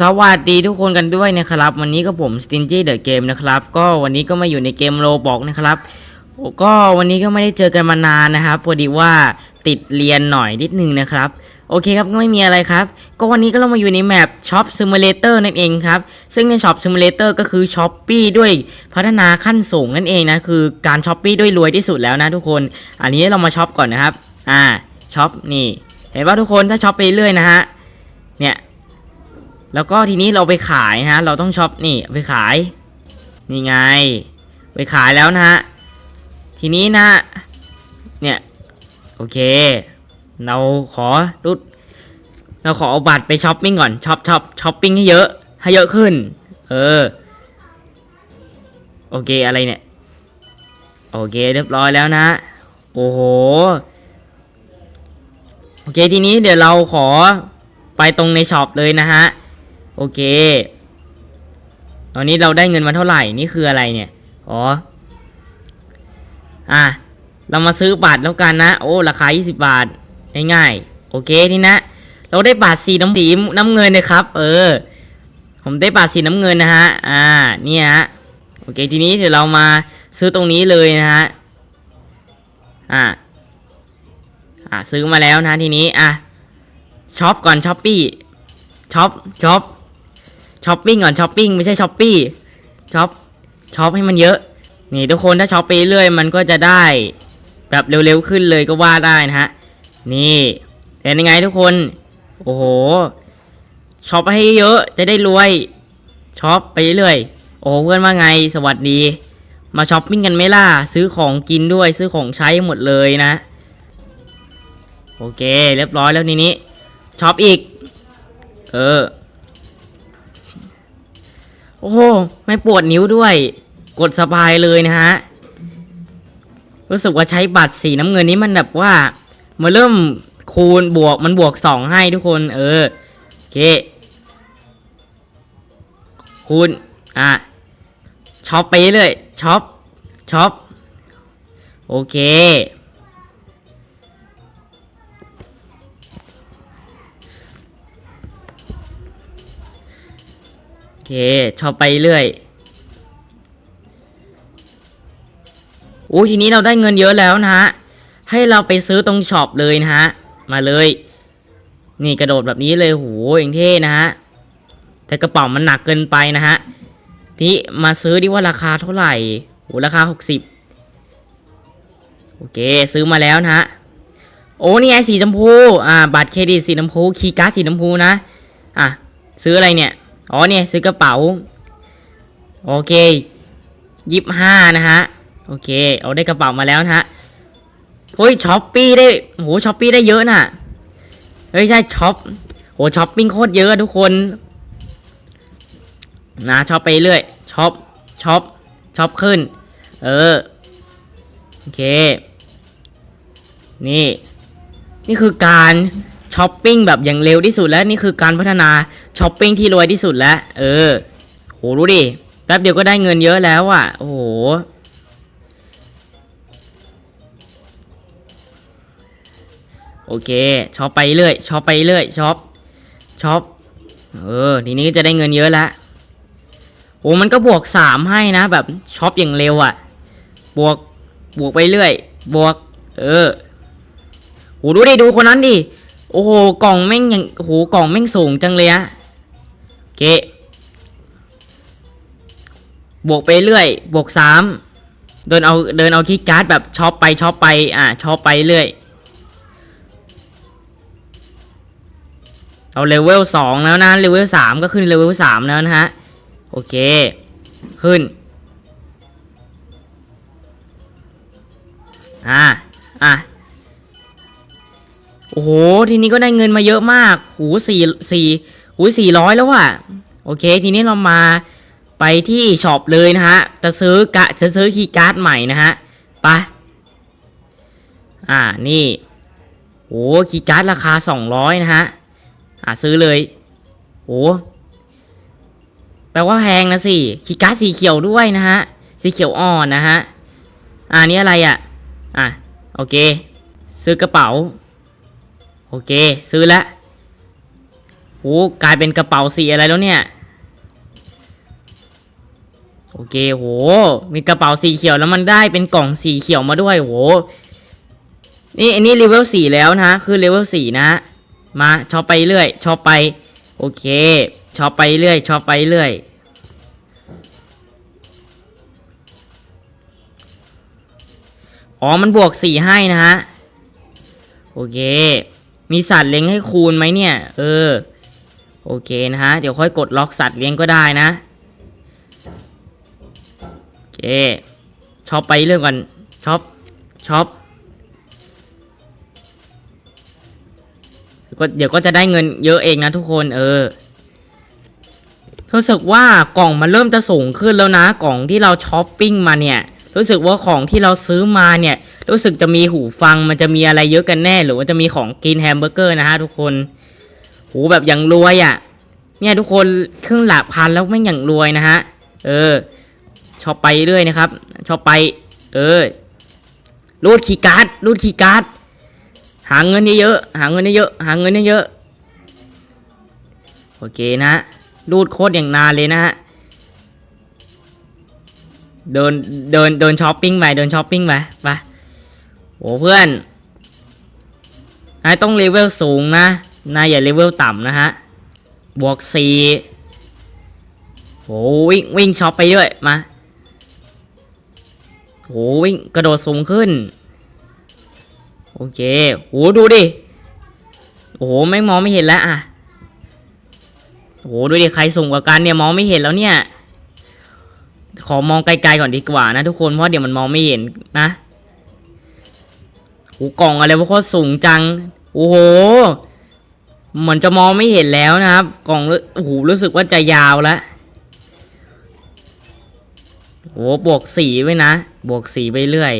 สวัสดีทุกคนกันด้วยนะครับ วันนี้ก็ผม Stingy The Game นะครับ ก็วันนี้ก็มาอยู่ในเกมโรบอกนะครับก็วันนี้ก็ไม่ได้เจอกันมานานนะครับพอดีว่าติดเรียนหน่อยนิดนึงนะครับ โอเคครับก็ไม่มีอะไรครับ ก็วันนี้ก็เรามาอยู่ในแมป Shop Simulator นั่นเองครับ ซึ่งใน Shop Simulator ก็คือ s h o p e e ด้วยพัฒนาขั้นสูงนั่นเองนะ คือการ s h o p e e ด้วยรวยที่สุดแล้วนะทุกคน อันนี้เรามาช็อปก่อนนะครับ อ่าช็อปนี่ เห็นป่ะทุกคนถ้าช็อปไปเรื่อยนะฮะเนี่ย แล้วก็ทีนี้เราไปขายนะฮะ เราต้องช็อปนี่ไปขาย นี่ไง ไปขายแล้วนะฮะ ทีนี้นะ เนี่ย โอเค เราขอรุดเราขอเอาบัตรไปช้อปปิ้งก่อนช็อปช็อปช้อปปิ้งให้เยอะ ให้เยอะขึ้น เออ โอเคอะไรเนี่ย โอเคเรียบร้อยแล้วนะ โอ้โห โอเคทีนี้เดี๋ยวเราขอไปตรงในช็อปเลยนะฮะ โอเค ตอนนี้เราได้เงินมาเท่าไหร่ นี่คืออะไรเนี่ย อ๋อ อะ เรามาซื้อบัตรแล้วกันนะ โอ้ ราคา 20 บาท ง่ายๆ โอเคที่นะ เราได้บัตรสีน้ำสีน้ำเงินนะครับ เออ ผมได้บัตรสีน้ำเงินนะฮะ อ่า นี่ฮะ โอเค ทีนี้เดี๋ยวเรามาซื้อตรงนี้เลยนะฮะ อ่าอะซื้อมาแล้วนะทีนี้ อะช็อปก่อนช้อปปี้ช็อปช็อป ช้อปปิ้งก่อนช้อปปิ้งไม่ใช่ช้อปปี้ช็อปช็อปให้มันเยอะ นี่ทุกคนถ้าช็อปไปเรื่อยมันก็จะได้ แบบเร็วๆขึ้นเลยก็ว่าได้นะฮะ นี่เห็นยังไงทุกคน โอ้โหช็อปให้เยอะจะได้รวยช็อปไปเรื่อยโอ้เพื่อนว่าไงสวัสดี มาช้อปปิ้งกันไหมล่ะซื้อของกินด้วยซื้อของใช้หมดเลยนะ โอเค เรียบร้อยแล้วทีนี้ช็อปอีก เออ โอ้โหไม่ปวดนิ้วด้วย กดสบายเลยนะฮะ รู้สึกว่าใช้บัตรสีน้ำเงินนี้มันแบบว่ามาเริ่มคูณบวกมันบวกสองให้ทุกคน เออโอเค คูณ อะช็อปไปเรื่อยช็อปช็อปโอเค เค ชอบไปเรื่อยโอ้ทีนี้เราได้เงินเยอะแล้วนะฮะ ให้เราไปซื้อตรงช็อปเลยนะฮะ มาเลย นี่กระโดดแบบนี้เลยโหอย่างเท่นะฮะ แต่กระเป๋ามันหนักเกินไปนะฮะ ทีมาซื้อดิว่าราคาเท่าไหร่โหราคา 60 โอเค ซื้อมาแล้วนะฮะ โอ้นี่ไงสีชมพู อ่า บัตรเครดิตสีชมพู คีย์การ์ดสีชมพูนะ อะ ซื้ออะไรเนี่ย อ๋อเนี่ยซื้อกระเป๋า โอเคยี่สิบห้านะฮะ โอเค เอาได้กระเป๋ามาแล้วนะฮะเฮ้ยช้อปปี้ได้โหช้อปปี้ได้เยอะน่ะ เฮ้ยใช่ช็อปโหช้อปปิ้งโคตรเยอะทุกคน นะช็อปไปเรื่อยช็อปช็อปช็อปขึ้น เออ โอเค นี่ นี่คือการ ช้อปปิ้งแบบอย่างเร็วที่สุดแล้วนี่คือการพัฒนาช้อปปิ้งที่รวยที่สุดแล้วเออโหรู้ดิแป๊บเดียวก็ได้เงินเยอะแล้วอะโอ้โหโอเคช็อปไปเรื่อยช็อปไปเรื่อยช็อปช็อปเออทีนี้จะได้เงินเยอะแล้วโอ้มันก็บวกสามให้นะ แบบช็อปอย่างเร็วอะ บวกบวกไปเรื่อย บวก เออโหดูดิดูคนนั้นดิ โอ้โหกล่องแม่งย่างโอ้โหกล่องแม่งสูงจังเลยอะโอเคบวกไปเรื่อย บวกสามเดินเอาเดินเอาคีย์การ์ดแบบช็อปไปช็อปไปอะช็อปไปเรื่อย เอาเลเวลสองแล้วนะเลเวลสามก็ขึ้นเลเวลสามแล้วนะฮะ โอเค ขึ้น อะ อะ โอ้โห ทีนี้ก็ได้เงินมาเยอะมาก หูสี่สี่หูสี่ร้อยแล้วว่ะ โอเค ทีนี้เรามาไปที่ช็อปเลยนะฮะ จะซื้อกะจะซื้อคีย์การ์ดใหม่นะฮะ ไป อ่า นี่โอ้คีย์การ์ดราคาสองร้อยนะฮะ อ่าซื้อเลย โอ้แปลว่าแพงนะสิ คีย์การ์ดสีเขียวด้วยนะฮะ สีเขียวอ่อนนะฮะ อ่านี่อะไรอะ อะ โอเค ซื้อกระเป๋า โอเค ซื้อแล้วโอ้กลายเป็นกระเป๋าสีอะไรแล้วเนี่ย โอเคโห มีกระเป๋าสีเขียวแล้วมันได้เป็นกล่องสีเขียวมาด้วยโห นี่อันนี้เลเวลสี่แล้วนะ คือเลเวลสี่นะ มาช็อปไปเรื่อยช็อปไป โอเคช็อปไปเรื่อยช็อปไปเรื่อยอ๋อ มันบวกสี่ให้นะฮะ โอเค มีสัตว์เลี้ยงให้คูณไหมเนี่ย เออ โอเคนะฮะ เดี๋ยวค่อยกดล็อกสัตว์เลี้ยงก็ได้นะ โอเคช็อปไปเรื่องก่อนช็อปช็อปก็เดี๋ยวก็จะได้เงินเยอะเองนะทุกคน เออรู้สึกว่ากล่องมันเริ่มจะสูงขึ้นแล้วนะ กล่องที่เราช้อปปิ้งมาเนี่ย รู้สึกว่าของที่เราซื้อมาเนี่ย รู้สึกจะมีหูฟังมันจะมีอะไรเยอะกันแน่ หรือว่าจะมีของกินแฮมเบอร์เกอร์นะฮะทุกคนหูแบบอย่างรวยอะ่ะ เนี่ยทุกคนเครึ่องหลักพันแล้วไม่งอย่างรวยนะฮะ เออชอบไปเรื่อยนะครับ ชอบไป เออรูดคีการ์ดรูดคีการ์ดหาเงินเยอะๆหาเงินเยอะๆหาเงินเยอะๆโอเคนะฮะรูดโคตรอย่างนานเลยนะฮะเดินเดินเดินช้อปปิ้งไปเดินช้อปปิ้งไปไป โอ้เพื่อน นายต้องเลเวลสูงนะ นายอย่าเลเวลต่ำนะฮะ บวกสี่โหวิ่งวิ่งช็อปไปเรื่อยมาโหวิ่งกระโดดสูงขึ้น โอเคโหดูดิ โอ้ไม่มองไม่เห็นแล้วอะโหดูดิใครสูงกว่ากันเนี่ยมองไม่เห็นแล้วเนี่ย ขอมองไกลๆก่อนดีกว่านะทุกคนเพราะเดี๋ยวมันมองไม่เห็นนะ โหกล่องอะไรวะโคตรสูงจัง โอ้โห เหมือนจะมองไม่เห็นแล้วนะครับ กล่องโอ้โหรู้สึกว่าจะยาวแล้วโอ้บวกสีไว้นะ บวกสีไปเรื่อย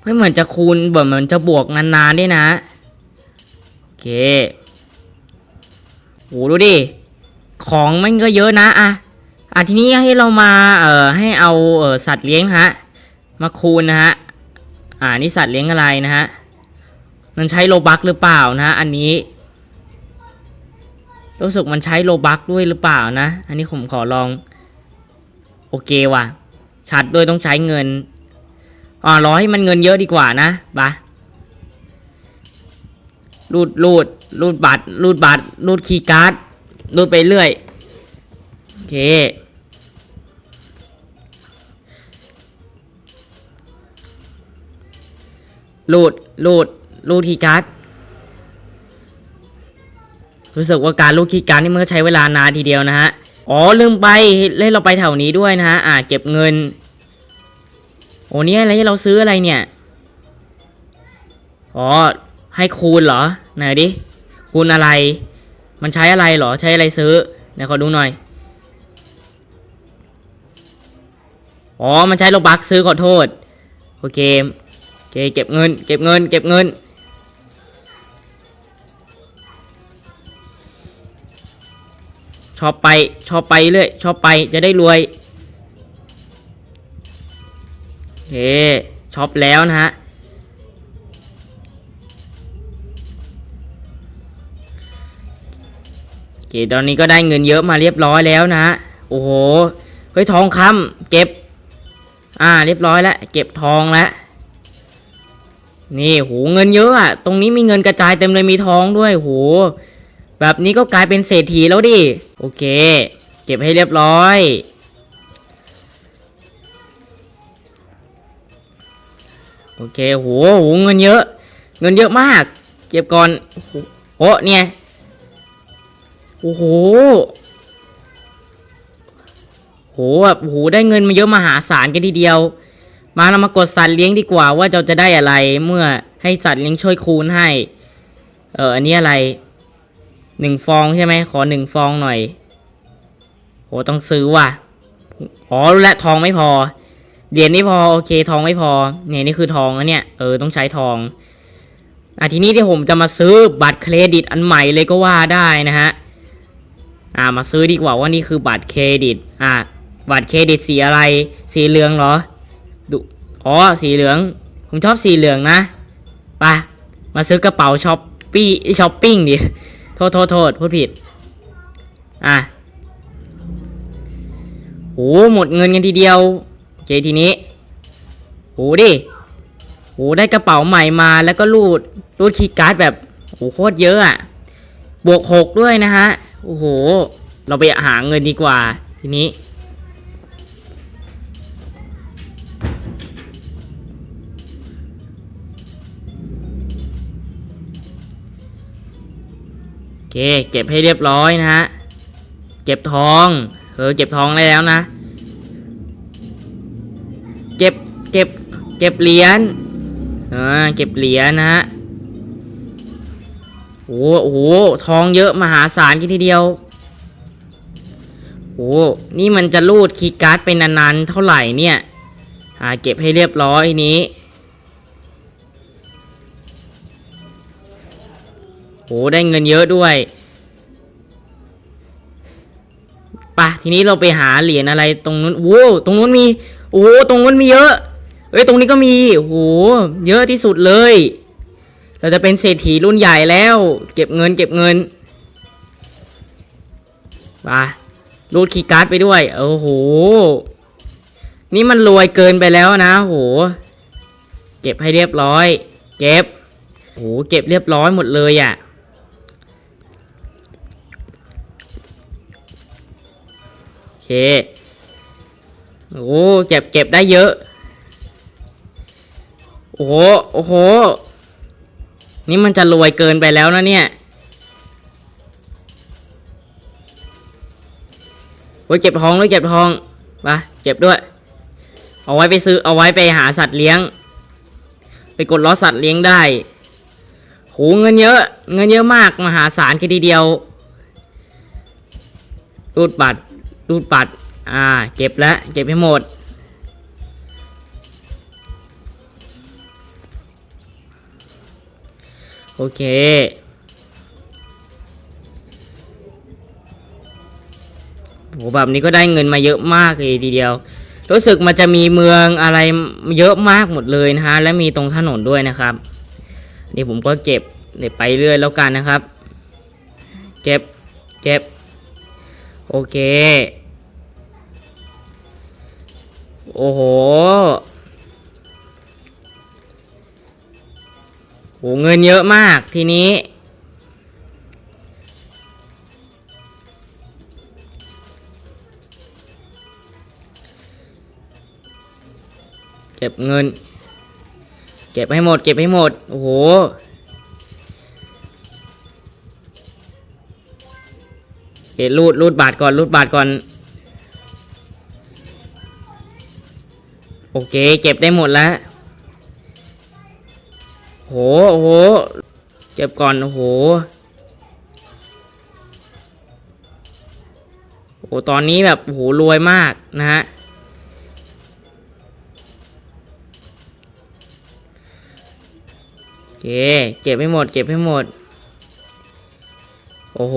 ไม่เหมือนจะคูณแบบเหมือนจะบวกนานๆด้วยนะ โอเคโหดูดิ ของมันก็เยอะนะอะ อะทีนี้ให้เรามาเอ่อให้เอาเอ่อสัตว์เลี้ยงฮะมาคูณนะฮะอ่านี่สัตว์เลี้ยงอะไรนะฮะมันใช้โลบักหรือเปล่านะอันนี้ รู้สึกมันใช้โลบักด้วยหรือเปล่านะ อันนี้ผมขอลอง โอเคว่ะชัดด้วยต้องใช้เงินอ่ารอให้มันเงินเยอะดีกว่านะบะรูดรูดรูดบัตรรูดบัตรรูดคีย์การ์ดรูดไปเรื่อยโอเค รูดรูดรูดคีย์การ์ดรู้สึกว่าการรูดคีย์การ์ดนี่มันก็ใช้เวลานานทีเดียวนะฮะอ๋อลืมไปเล่นเราไปแถวนี้ด้วยนะฮะอ่าเก็บเงินโอ้เนี่ยอะไรให้เราซื้ออะไรเนี่ยอ๋อให้คูณเหรอไหนดิคูณอะไร มันใช้อะไรเหรอใช้อะไรซื้อไหนขอดูหน่อยอ๋อมันใช้โลบักซื้อขอโทษโอเค เคเก็บเงิน เก็บเงิน เก็บเงิน ชอบไป ชอบไปเรื่อย ชอบไป จะได้รวยโอเคช็อปแล้วนะฮะ โอเค ตอนนี้ก็ได้เงินเยอะมาเรียบร้อยแล้วนะฮะ โอ้โห เฮ้ย ทองคำเก็บ อ่า เรียบร้อยแล้ว เก็บทองแล้ว นี่โหเงินเยอะอะตรงนี้มีเงินกระจายเต็มเลยมีทองด้วยโหแบบนี้ก็กลายเป็นเศรษฐีแล้วดิโอเค เก็บให้เรียบร้อย โอเคโหโหเงินเยอะ เงินเยอะมาก เก็บก่อนโอ้โหเนี่ยโอ้โหโหแบบโหได้เงินมาเยอะมหาศาลกันทีเดียว มาเรามากดสัตว์เลี้ยงดีกว่าว่าเราจะได้อะไร เมื่อให้สัตว์เลี้ยงช่วยคูณให้ เอออันนี้อะไรหนึ่งฟองใช่ไหมขอหนึ่งฟองหน่อยโหต้องซื้อว่ะอ๋อรู้และทองไม่พอเหรียญนี่พอโอเคทองไม่พอ เนี่ยนี่คือทองนะเนี่ยเออต้องใช้ทองอะทีนี้ที่ผมจะมาซื้อบัตรเครดิตอันใหม่เลยก็ว่าได้นะฮะอ่ามาซื้อดีกว่าว่านี่คือบัตรเครดิตอะบัตรเครดิตสีอะไร สีเหลืองเหรอ ดูอ๋อสีเหลือง ผมชอบสีเหลืองนะไปมาซื้อกระเป๋าช้อปปี้ช้อปปิ้งดิโทษโทษโทษพูดผิด อะโหหมดเงินกันทีเดียวเคทีนี้โหดิโหได้กระเป๋าใหม่มาแล้วก็รูดรูดคีย์การ์ดแบบโหโคตรเยอะอะบวกหกด้วยนะฮะโอ้โห เราไปหาเงินดีกว่าทีนี้ เค เก็บให้เรียบร้อยนะฮะ เก็บทอง เออ เก็บทองได้แล้วนะ เก็บ เก็บ เก็บเหรียญอ่าเก็บเหรียญนะฮะโอ้โห ทองเยอะมหาศาลกันทีเดียวโอ้โหนี่มันจะรูดคีย์การ์ดไปนานๆ เท่าไหร่เนี่ย อ่า เก็บให้เรียบร้อยนี้ โหได้เงินเยอะด้วยไปะทีนี้เราไปหาเหรียญอะไรตรงนู้นโอ้ตรงนู้นมีโอ้ตรงนู้นมีเยอะ เอ้ยตรงนี้ก็มีโอ้โหเยอะที่สุดเลย เราจะเป็นเศรษฐีรุ่นใหญ่แล้ว เก็บเงิน เก็บเงินไปรูดคีย์การ์ดไปด้วยโอ้โหนี่มันรวยเกินไปแล้วนะโหเก็บให้เรียบร้อย เก็บโหเก็บเรียบร้อยหมดเลยอะ่ะ เค โอ้เก็บเก็บได้เยอะ โอ้โห โอ้โห นี่มันจะรวยเกินไปแล้วนะเนี่ยโอ้ยเก็บทองด้วยเก็บทองไปเก็บด้วย เอาไว้ไปซื้อเอาไว้ไปหาสัตว์เลี้ยง ไปกดล้อสัตว์เลี้ยงได้โหเงินเยอะ เงินเยอะมากมหาศาลแค่ทีเดียวรูดบัตร รูดบัตรอ่า เก็บแล้ว เก็บให้หมด โอเค โห แบบนี้ก็ได้เงินมาเยอะมากเลยทีเดียว รู้สึกมันจะมีเมืองอะไรเยอะมากหมดเลยนะฮะ และมีตรงถนนด้วยนะครับ นี่ผมก็เก็บเดี๋ยวไปเรื่อยแล้วกันนะครับ เก็บ เก็บ โอเค โอ้โหโหเงินเยอะมากทีนี้ เก็บเงิน เก็บให้หมด เก็บให้หมด โอ้โห เกรูดรูดบาทก่อนรูดบาทก่อน โอเค เก็บได้หมดแล้วโหโอ้โหเก็บก่อนโอ้โหโอ้โหตอนนี้แบบโอ้โหรวยมากนะฮะโอเคเก็บให้หมด เก็บให้หมด โอ้โห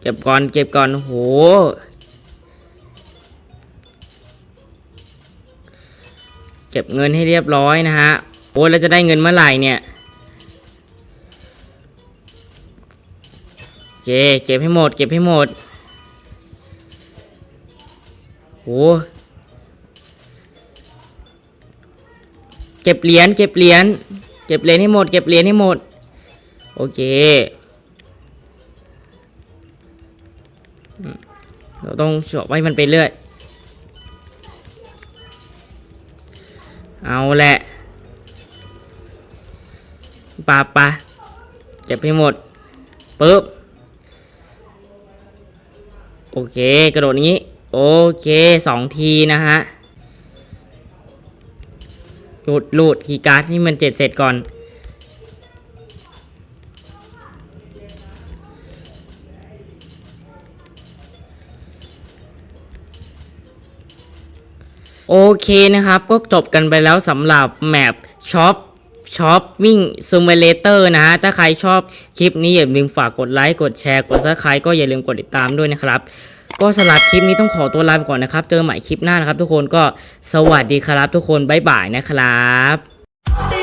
เก็บก่อนเก็บก่อนโหเก็บเงินให้เรียบร้อยนะฮะโอ้ยเราจะได้เงินเมื่อไหร่เนี่ยโอเคเก็บให้หมด เก็บให้หมดโอ้เก็บเหรียญเก็บเหรียญเก็บเหรียญให้หมด เก็บเหรียญให้หมด โอเค เราต้องเฉาะไว้มันไปเรื่อย เอาแหละปาปะเก็บให้หมดปึ๊บ โอเค กระโดดนี้ โอเคสองทีนะฮะหลุดหลุดคีย์การ์ดนี่มันเจ็ดเสร็จก่อน โอเคนะครับ ก็จบกันไปแล้วสำหรับแมปช็อปช็อปวิ่งซูมเลเตอร์นะฮะ ถ้าใครชอบคลิปนี้อย่าลืมฝากกดไลค์ กดแชร์ กดซับสไครต์ก็อย่าลืมกดติดตามด้วยนะครับ ก็สำหรับคลิปนี้ต้องขอตัวลาไปก่อนนะครับ เจอใหม่คลิปหน้านะครับทุกคนก็สวัสดีครับทุกคน บ๊ายบายนะครับ